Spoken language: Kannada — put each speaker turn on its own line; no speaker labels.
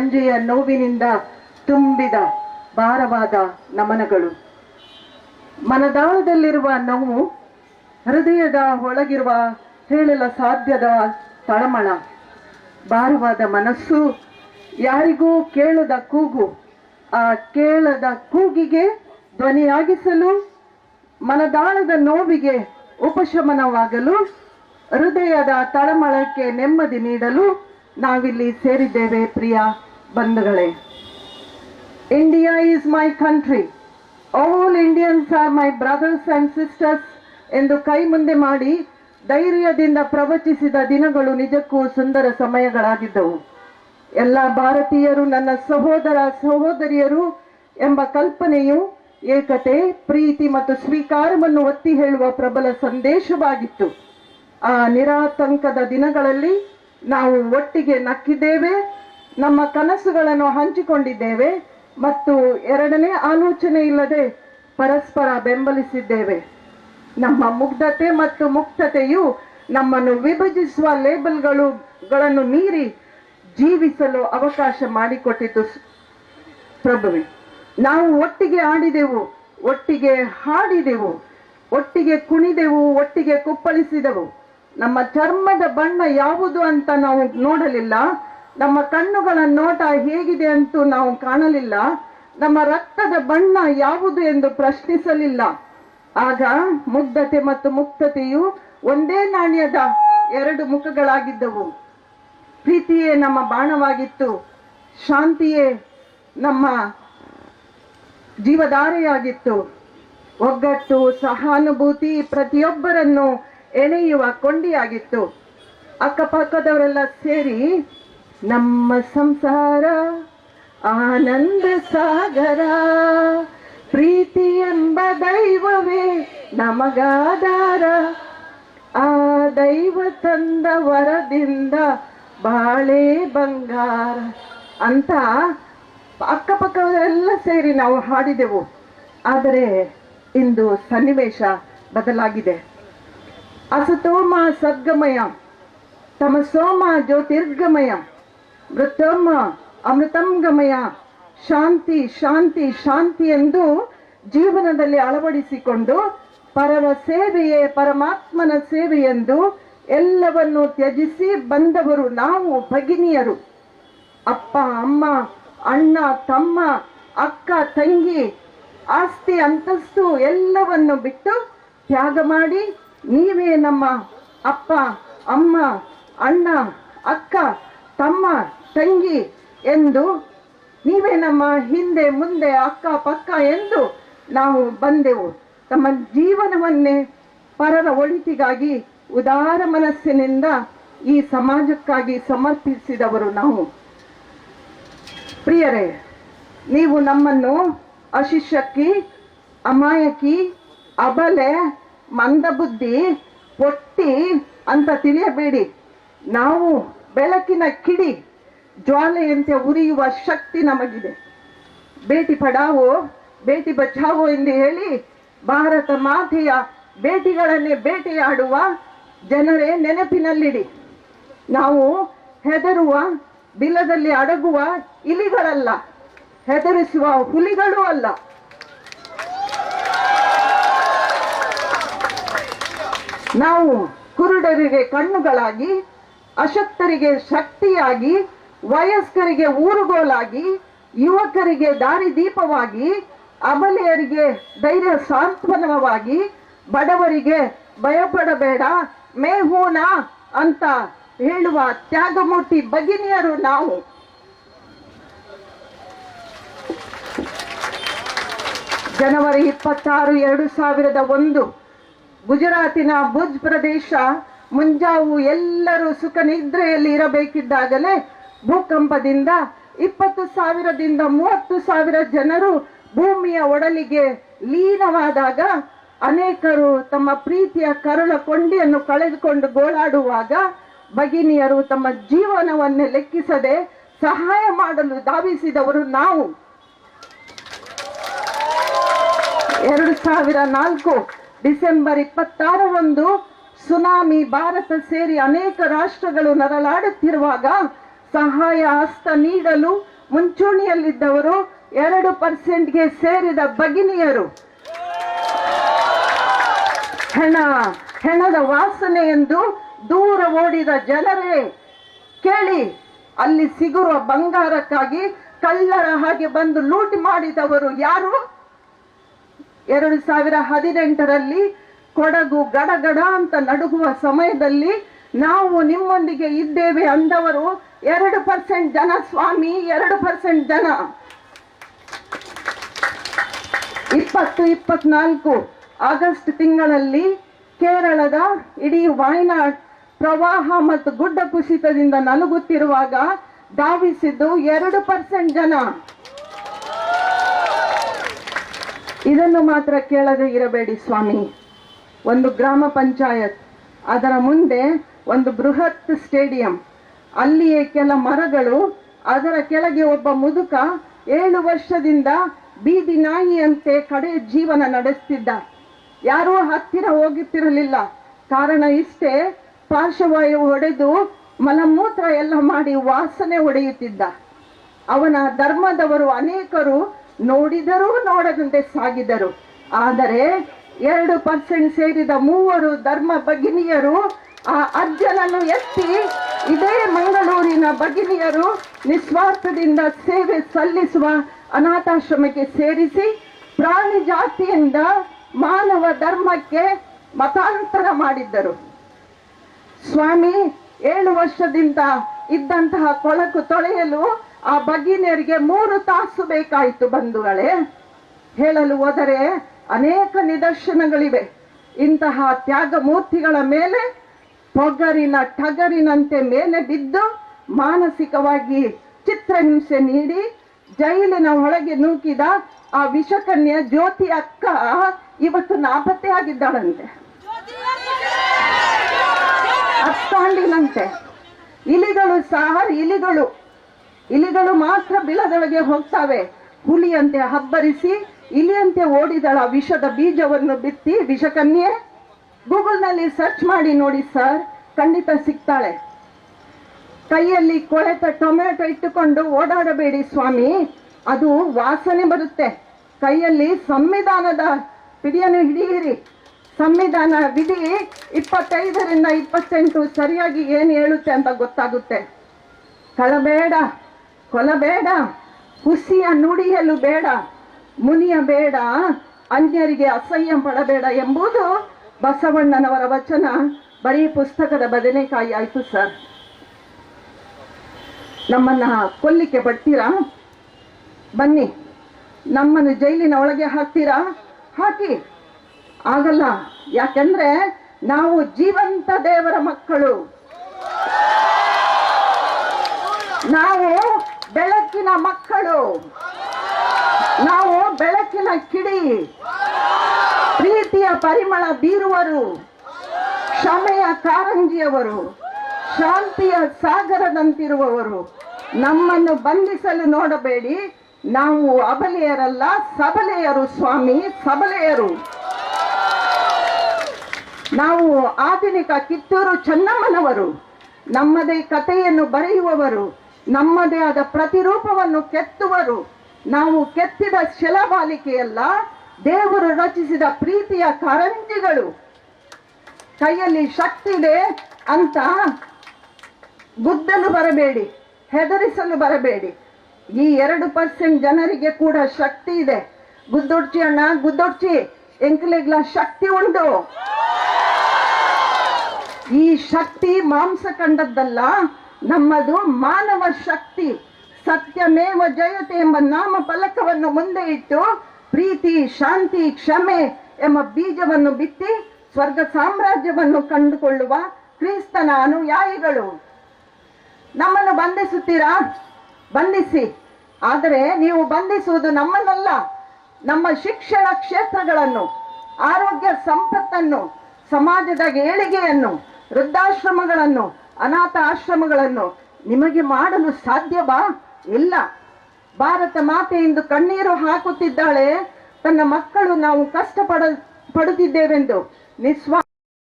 ಸಂಜೆಯ ನೋವಿನಿಂದ ತುಂಬಿದ ಭಾರವಾದ ನಮನಗಳು. ಮನದಾಳದಲ್ಲಿರುವ ನೋವು ಹೃದಯದ ಒಳಗಿರುವ ಹೇಳಲ ಸಾಧ್ಯದ ತಳಮಳ. ಭಾರವಾದ ಮನಸ್ಸು ಯಾರಿಗೂ ಕೇಳದ ಕೂಗು, ಆ ಕೇಳದ ಕೂಗಿಗೆ ಧ್ವನಿಯಾಗಿಸಲು, ಮನದಾಳದ ನೋವಿಗೆ ಉಪಶಮನವಾಗಲು, ಹೃದಯದ ತಳಮಳಕ್ಕೆ ನೆಮ್ಮದಿ ನೀಡಲು ನಾವಿಲ್ಲಿ ಸೇರಿದ್ದೇವೆ ಪ್ರಿಯ. ಬಂಧುಗಳೇ India is my country all Indians are my brothers and sisters ಎಂದು ಕೈ ಮುಂದೆ ಮಾಡಿ ಧೈರ್ಯದಿಂದ ಪ್ರವಚಿಸಿದ ದಿನಗಳು ನಿಜಕ್ಕೂ ಸುಂದರ ಸಮಯಗಳಾಗಿದ್ದವು. ಎಲ್ಲ ಭಾರತೀಯರು, ನನ್ನ ಸಹೋದರ ಸಹೋದರಿಯರು ಎಂಬ ಕಲ್ಪನೆಯು ಏಕತೆ, ಪ್ರೀತಿ ಮತ್ತು ಸ್ವೀಕಾರವನ್ನು ಒತ್ತಿ ಹೇಳುವ ಪ್ರಬಲ ಸಂದೇಶವಾಗಿತ್ತು. ಆ ನಿರಾತಂಕದ ದಿನಗಳಲ್ಲಿ ನಾವು ಒಟ್ಟಿಗೆ ನಕ್ಕಿದ್ದೇವೆ. ನಮ್ಮ ಕನಸುಗಳನ್ನು ಹಂಚಿಕೊಂಡಿದ್ದೇವೆ ಮತ್ತು ಎರಡನೇ ಆಲೋಚನೆ ಇಲ್ಲದೆ ಪರಸ್ಪರ ಬೆಂಬಲಿಸಿದ್ದೇವೆ. ನಮ್ಮ ಮುಗ್ಧತೆ ಮತ್ತು ಮುಕ್ತತೆಯು ನಮ್ಮನ್ನು ವಿಭಜಿಸುವ ಲೇಬಲ್ಗಳು ಗಳನ್ನು ಮೀರಿ ಜೀವಿಸಲು ಅವಕಾಶ ಮಾಡಿಕೊಟ್ಟಿತು ಪ್ರಭುವೆ. ನಾವು ಒಟ್ಟಿಗೆ ಆಡಿದೆವು, ಒಟ್ಟಿಗೆ ಹಾಡಿದೆವು, ಒಟ್ಟಿಗೆ ಕುಣಿದೆವು, ಒಟ್ಟಿಗೆ ಕುಪ್ಪಳಿಸಿದೆವು. ನಮ್ಮ ಚರ್ಮದ ಬಣ್ಣ ಯಾವುದು ಅಂತ ನಾವು ನೋಡಲಿಲ್ಲ. ನಮ್ಮ ಕಣ್ಣುಗಳ ನೋಟ ಹೇಗಿದೆ ಅಂತೂ ನಾವು ಕಾಣಲಿಲ್ಲ. ನಮ್ಮ ರಕ್ತದ ಬಣ್ಣ ಯಾವುದು ಎಂದು ಪ್ರಶ್ನಿಸಲಿಲ್ಲ. ಆಗ ಮುಗ್ಧತೆ ಮತ್ತು ಮುಕ್ತತೆಯು ಒಂದೇ ನಾಣ್ಯದ ಎರಡು ಮುಖಗಳಾಗಿದ್ದವು. ಪ್ರೀತಿಯೇ ನಮ್ಮ ಬಾಣವಾಗಿತ್ತು. ಶಾಂತಿಯೇ ನಮ್ಮ ಜೀವಧಾರೆಯಾಗಿತ್ತು. ಒಗ್ಗಟ್ಟು, ಸಹಾನುಭೂತಿ ಪ್ರತಿಯೊಬ್ಬರನ್ನು ಎಳೆಯುವ ಕೊಂಡಿಯಾಗಿತ್ತು. ಅಕ್ಕಪಕ್ಕದವರೆಲ್ಲ ಸೇರಿ ನಮ್ಮ ಸಂಸಾರ, ಆನಂದ ಸಾಗರ, ಪ್ರೀತಿ ಎಂಬ ದೈವವೇ ನಮಗಾದಾರ ಆ ದೈವ ತಂದ ವರದಿಂದ ಬಾಳೆ ಬಂಗಾರ ಅಂತ ಅಕ್ಕಪಕ್ಕವರೆಲ್ಲ ಸೇರಿ ನಾವು ಹಾಡಿದೆವು. ಆದರೆ ಇಂದು ಸನ್ನಿವೇಶ ಬದಲಾಗಿದೆ. ಅಸತೋಮ ಸದ್ಗಮಯ ತಮಸೋಮ ಜ್ಯೋತಿರ್ಗಮಯ ಮೃತೋಮ ಅಮೃತಂಗಮಯ ಶಾಂತಿ ಶಾಂತಿ ಶಾಂತಿ ಎಂದು ಜೀವನದಲ್ಲಿ ಅಳವಡಿಸಿಕೊಂಡು ಪರರ ಸೇವೆಯೇ ಪರಮಾತ್ಮನ ಸೇವೆ ಎಂದು ಎಲ್ಲವನ್ನು ತ್ಯಜಿಸಿ ಬಂದವರು ನಾವು ಭಗಿನಿಯರು. ಅಪ್ಪ, ಅಮ್ಮ, ಅಣ್ಣ, ತಮ್ಮ, ಅಕ್ಕ, ತಂಗಿ, ಆಸ್ತಿ, ಅಂತಸ್ತು ಎಲ್ಲವನ್ನು ಬಿಟ್ಟು ತ್ಯಾಗ ಮಾಡಿ ನೀವೇ ನಮ್ಮ ಅಪ್ಪ, ಅಮ್ಮ, ಅಣ್ಣ, ಅಕ್ಕ ತಮ್ಮ ತಂಗಿ ಎಂದು ನೀವೇ ನಮ್ಮ ಹಿಂದೆ ಮುಂದೆ ಅಕ್ಕ ಪಕ್ಕ ಎಂದು ನಾವು ಬಂದೆವು. ತಮ್ಮ ಜೀವನವನ್ನೇ ಪರರ ಒಳಿತಿಗಾಗಿ ಉದಾರ ಮನಸ್ಸಿನಿಂದ ಈ ಸಮಾಜಕ್ಕಾಗಿ ಸಮರ್ಪಿಸಿದವರು ನಾವು. ಪ್ರಿಯರೇ, ನೀವು ನಮ್ಮನ್ನು ಅಶಿಷ್ಯಕ್ಕಿ, ಅಮಾಯಕಿ, ಅಬಲೆ, ಮಂದಬುದ್ಧಿ ಪೊಟ್ಟಿ ಅಂತ ತಿಳಿಯಬೇಡಿ. ನಾವು ಬೆಳಕಿನ ಕಿಡಿ ಜ್ವಾಲೆಯಂತೆ ಉರಿಯುವ ಶಕ್ತಿ ನಮಗಿದೆ. ಬೇಟಿ ಪಡಾವೋ, ಬೇಟಿ ಬಚಾವೋ ಎಂದು ಹೇಳಿ ಭಾರತ ಮಾತೆಯ ಬೇಟಿಗಳನ್ನೇ ಬೇಟೆಯಾಡುವ ಜನರೇ ನೆನಪಿನಲ್ಲಿಡಿ. ನಾವು ಹೆದರುವ, ಬಿಲದಲ್ಲಿ ಅಡಗುವ ಇಲಿಗಳಲ್ಲ, ಹೆದರಿಸುವ ಹುಲಿಗಳೂ ಅಲ್ಲ. ನಾವು ಕುರುಡರಿಗೆ ಕಣ್ಣುಗಳಾಗಿ ಅಶಕ್ತರಿಗೆ ಶಕ್ತಿಯಾಗಿ, ವಯಸ್ಕರಿಗೆ ಊರುಗೋಲಾಗಿ, ಯುವಕರಿಗೆ ದಾರಿದೀಪವಾಗಿ ಅಬಲೆಯರಿಗೆ ಧೈರ್ಯ ಸಾಂತ್ವನವಾಗಿ, ಬಡವರಿಗೆ ಭಯಪಡಬೇಡ ಮೇಹೂನ ಅಂತ ಹೇಳುವ ತ್ಯಾಗಮೂರ್ತಿ ಭಗಿನಿಯರು ನಾವು. ಜನವರಿ ಇಪ್ಪತ್ತಾರು, ಎರಡು ಸಾವಿರದ ಒಂದು, ಗುಜರಾತಿನ ಭುಜ್ ಪ್ರದೇಶ ಮುಂಜಾವು ಎಲ್ಲರೂ ಸುಖ ನಿದ್ರೆಯಲ್ಲಿ ಇರಬೇಕಿದ್ದಾಗಲೇ ಭೂಕಂಪದಿಂದ ಇಪ್ಪತ್ತು ಸಾವಿರದಿಂದ ಮೂವತ್ತು ಸಾವಿರ ಜನರು ಭೂಮಿಯ ಒಡಲಿಗೆ ಲೀನವಾದಾಗ ಅನೇಕರು ತಮ್ಮ ಪ್ರೀತಿಯ ಕರುಳ ಕೊಂಡಿಯನ್ನು ಕಳೆದುಕೊಂಡು ಗೋಳಾಡುವಾಗ ಭಗಿನಿಯರು ತಮ್ಮ ಜೀವನವನ್ನೇ ಲೆಕ್ಕಿಸದೆ ಸಹಾಯ ಮಾಡಲು ಧಾವಿಸಿದವರು ನಾವು. ಎರಡು ಸಾವಿರ ನಾಲ್ಕು ಡಿಸೆಂಬರ್ ಇಪ್ಪತ್ತಾರರಂದು ಸುನಾಮಿ ಭಾರತ ಸೇರಿ ಅನೇಕ ರಾಷ್ಟ್ರಗಳು ನರಳಾಡುತ್ತಿರುವಾಗ ಸಹಾಯ ಹಸ್ತ ನೀಡಲು ಮುಂಚೂಣಿಯಲ್ಲಿದ್ದವರು ಎರಡು ಪರ್ಸೆಂಟ್ಗೆ ಸೇರಿದ ಭಗಿನಿಯರು. ಹೆಣ, ಹೆಣದ ವಾಸನೆ ಎಂದು ದೂರ ಓಡಿದ ಜನರೇ ಕೇಳಿ, ಅಲ್ಲಿ ಸಿಗುವ ಬಂಗಾರಕ್ಕಾಗಿ ಕಳ್ಳರ ಹಾಗೆ ಬಂದು ಲೂಟಿ ಮಾಡಿದವರು ಯಾರು? ಎರಡು ಸಾವಿರ ಹದಿನೆಂಟರಲ್ಲಿ ಕೊಡಗು ಗಡಗಡ ಅಂತ ನಡುಗುವ ಸಮಯದಲ್ಲಿ ನಾವು ನಿಮ್ಮೊಂದಿಗೆ ಇದ್ದೇವೆ ಅಂದವರು ಎರಡು ಪರ್ಸೆಂಟ್ ಜನ ಸ್ವಾಮಿ, ಎರಡು ಪರ್ಸೆಂಟ್ ಜನ. ಇಪ್ಪತ್ತು, ಇಪ್ಪತ್ನಾಲ್ಕು ಆಗಸ್ಟ್ ತಿಂಗಳಲ್ಲಿ ಕೇರಳದ ಇಡೀ ವಾಯ್ನಾಡ್ ಪ್ರವಾಹ ಮತ್ತು ಗುಡ್ಡ ಕುಸಿತದಿಂದ ನಲುಗುತ್ತಿರುವಾಗ ಧಾವಿಸಿದ್ದು ಎರಡು ಪರ್ಸೆಂಟ್ ಜನ. ಇದನ್ನು ಮಾತ್ರ ಕೇಳದೆ ಇರಬೇಡಿ ಸ್ವಾಮಿ. ಒಂದು ಗ್ರಾಮ ಪಂಚಾಯತ್. ಅದರ ಮುಂದೆ ಒಂದು ಬೃಹತ್ ಸ್ಟೇಡಿಯಂ. ಅಲ್ಲಿಯೇ ಕೆಲ ಮರಗಳು, ಅದರ ಕೆಳಗೆ ಒಬ್ಬ ಮುದುಕ ಏಳು ವರ್ಷದಿಂದ ಬೀದಿ ನಾಯಿಯಂತೆ ಕಡೆ ಜೀವನ ನಡೆಸ್ತಿದ್ದ. ಯಾರೂ ಹತ್ತಿರ ಹೋಗುತ್ತಿರಲಿಲ್ಲ. ಕಾರಣ ಇಷ್ಟೇ, ಪಾರ್ಶ್ವವಾಯು ಹೊಡೆದು ಮಲಮೂತ್ರ ಎಲ್ಲ ಮಾಡಿ ವಾಸನೆ ಹೊಡೆಯುತ್ತಿದ್ದ. ಅವನ ಧರ್ಮದವರು ಅನೇಕರು ನೋಡಿದರೂ ನೋಡದಂತೆ ಸಾಗಿದರು. ಆದರೆ ಎರಡು ಪರ್ಸೆಂಟ್ ಸೇರಿದ ಮೂವರು ಧರ್ಮ ಭಗಿನಿಯರು ಆ ಅರ್ಜನನ್ನು ಎತ್ತಿ ಇದೇ ಮಂಗಳೂರಿನ ಭಗಿನಿಯರು ನಿಸ್ವಾರ್ಥದಿಂದ ಸೇವೆ ಸಲ್ಲಿಸುವ ಅನಾಥಾಶ್ರಮಕ್ಕೆ ಸೇರಿಸಿ ಪ್ರಾಣಿ ಜಾತಿಯಿಂದ ಮಾನವ ಧರ್ಮಕ್ಕೆ ಮತಾಂತರ ಮಾಡಿದ್ದರು. ಸ್ವಾಮಿ, ಏಳು ವರ್ಷದಿಂದ ಇದ್ದಂತಹ ಕೊಳಕು ತೊಳೆಯಲು ಆ ಭಗಿನಿಯರಿಗೆ ಮೂರು ತಾಸು ಬೇಕಾಯಿತು ಬಂಧುಗಳೇ. ಹೇಳಲು ಹೋದರೆ ಅನೇಕ ನಿದರ್ಶನಗಳಿವೆ. ಇಂತಹ ತ್ಯಾಗ ಮೂರ್ತಿಗಳ ಮೇಲೆ ಪೊಗರಿನ ಟಗರಿನಂತೆ ಮೇಲೆ ಬಿದ್ದು ಮಾನಸಿಕವಾಗಿ ಚಿತ್ರಹಿಂಸೆ ನೀಡಿ ಜೈಲಿನ ಒಳಗೆ ನೂಕಿದ ಆ ವಿಷಕನ್ಯ ಜ್ಯೋತಿ ಅಕ್ಕ ಇವತ್ತು ನಾಪತ್ತೆಯಾಗಿದ್ದಾಳಂತೆ ಅತ್ತಾಂಡಿನಂತೆ ಇಲಿಗಳು ಸಹ ಇಲಿಗಳು. ಇಲಿಗಳು ಮಾತ್ರ ಬಿಲದೊಳಗೆ ಹೋಗ್ತಾವೆ. ಹುಲಿಯಂತೆ ಹಬ್ಬರಿಸಿ ಇಲಿಯಂತೆ ಓಡಿದಳ ವಿಷದ ಬೀಜವನ್ನು ಬಿತ್ತಿ ವಿಷಕನ್ಯೆ? ಗೂಗಲ್ನಲ್ಲಿ ಸರ್ಚ್ ಮಾಡಿ ನೋಡಿ ಸರ್, ಖಂಡಿತ ಸಿಗ್ತಾಳೆ. ಕೈಯಲ್ಲಿ ಕೊಳೆತ ಟೊಮೆಟೊ ಇಟ್ಟುಕೊಂಡು ಓಡಾಡಬೇಡಿ ಸ್ವಾಮಿ, ಅದು ವಾಸನೆ ಬರುತ್ತೆ. ಕೈಯಲ್ಲಿ ಸಂವಿಧಾನದ ಪಿಡಿಯನ್ನು ಹಿಡಿಯಿರಿ. ಸಂವಿಧಾನ ವಿಧಿ ಇಪ್ಪತ್ತೈದರಿಂದ ಇಪ್ಪತ್ತೆಂಟು ಸರಿಯಾಗಿ ಏನು ಹೇಳುತ್ತೆ ಅಂತ ಗೊತ್ತಾಗುತ್ತೆ. ಕಳಬೇಡ, ಕೊಲಬೇಡ ಹುಸಿಯ ನುಡಿಯಲು ಬೇಡ. ಮುನಿಯ ಬೇಡ ಅನ್ಯರಿಗೆ ಅಸಹ್ಯ ಪಡಬೇಡ ಎಂಬುದು ಬಸವಣ್ಣನವರ ವಚನ. ಬರೀ ಪುಸ್ತಕದ ಬದನೆಕಾಯಿ ಆಯ್ತು ಸರ್. ನಮ್ಮನ್ನ ಕೊಲ್ಲಿಕ್ಕೆ ಬರ್ತೀರಾ ಬನ್ನಿ, ನಮ್ಮನ್ನು ಜೈಲಿನ ಒಳಗೆ ಹಾಕ್ತೀರಾ? ಹಾಕಿ. ಆಗಲ್ಲ, ಯಾಕೆಂದ್ರೆ ನಾವು ಜೀವಂತ ದೇವರ ಮಕ್ಕಳು. ನಾವು ಬೆಳಕಿನ ಮಕ್ಕಳು. ನಾವು ಬೆಳಕಿನ ಕಿಡಿ, ಪ್ರೀತಿಯ ಪರಿಮಳ ಬೀರುವರು, ಕ್ಷಮೆಯ ಕಾರಂಜಿಯವರು, ಶಾಂತಿಯ ಸಾಗರದಂತಿರುವವರು. ನಮ್ಮನ್ನು ಬಂಧಿಸಲು ನೋಡಬೇಡಿ. ನಾವು ಅಬಲೆಯರಲ್ಲ, ಸಬಲೆಯರು ಸ್ವಾಮಿ, ಸಬಲೆಯರು. ನಾವು ಆಧುನಿಕ ಕಿತ್ತೂರು ಚೆನ್ನಮ್ಮನವರು, ನಮ್ಮದೇ ಕಥೆಯನ್ನು ಬರೆಯುವವರು, ನಮ್ಮದೇ ಆದ ಪ್ರತಿರೂಪವನ್ನು ಕೆತ್ತುವರು. ನಾವು ಕೆತ್ತಿದ ಶಿಲಾಬಾಲಿಕೆಯಲ್ಲ, ದೇವರು ರಚಿಸಿದ ಪ್ರೀತಿಯ ಕಾರಂಜಿಗಳು. ಕೈಯಲ್ಲಿ ಶಕ್ತಿ ಇದೆ ಅಂತ ಗುದ್ದಲು ಬರಬೇಡಿ, ಹೆದರಿಸಲು ಬರಬೇಡಿ. ಈ ಎರಡು ಪರ್ಸೆಂಟ್ ಜನರಿಗೆ ಕೂಡ ಶಕ್ತಿ ಇದೆ. ಗುದ್ದೊಡ್ಚಿ ಅಣ್ಣ, ಗುದ್ದೊಡ್ಚಿ, ಎಂಕಲೆಗ್ಲ ಶಕ್ತಿ ಉಂಟು. ಈ ಶಕ್ತಿ ಮಾಂಸ ಕಂಡದ್ದಲ್ಲ, ನಮ್ಮದು ಮಾನವ ಶಕ್ತಿ. ಸತ್ಯಮೇವ ಜಯತೆ ಎಂಬ ನಾಮ ಫಲಕವನ್ನು ಮುಂದೆ ಇಟ್ಟು ಪ್ರೀತಿ, ಶಾಂತಿ, ಕ್ಷಮೆ ಎಂಬ ಬೀಜವನ್ನು ಬಿತ್ತಿ ಸ್ವರ್ಗ ಸಾಮ್ರಾಜ್ಯವನ್ನು ಕಂಡುಕೊಳ್ಳುವ ಕ್ರಿಸ್ತನ ಅನುಯಾಯಿಗಳು ನಮ್ಮನ್ನು ಬಂಧಿಸುತ್ತೀರಾ? ಬಂಧಿಸಿ. ಆದರೆ ನೀವು ಬಂಧಿಸುವುದು ನಮ್ಮನ್ನಲ್ಲ, ನಮ್ಮ ಶಿಕ್ಷಣ ಕ್ಷೇತ್ರಗಳನ್ನು, ಆರೋಗ್ಯ ಸಂಪತ್ತನ್ನು, ಸಮಾಜದ ಏಳಿಗೆಯನ್ನು, ವೃದ್ಧಾಶ್ರಮಗಳನ್ನು ಅನಾಥ ಆಶ್ರಮಗಳನ್ನು ನಿಮಗೆ ಮಾಡಲು ಸಾಧ್ಯವಾ? ಇಲ್ಲ. ಭಾರತ ಮಾತೆ ಇಂದು ಕಣ್ಣೀರು ಹಾಕುತ್ತಿದ್ದಾಳೆ. ತನ್ನ ಮಕ್ಕಳು ನಾವು ಕಷ್ಟ ಪಡ ಪಡುತ್ತಿದ್ದೇವೆಂದು. ನಿಸ್ವಾ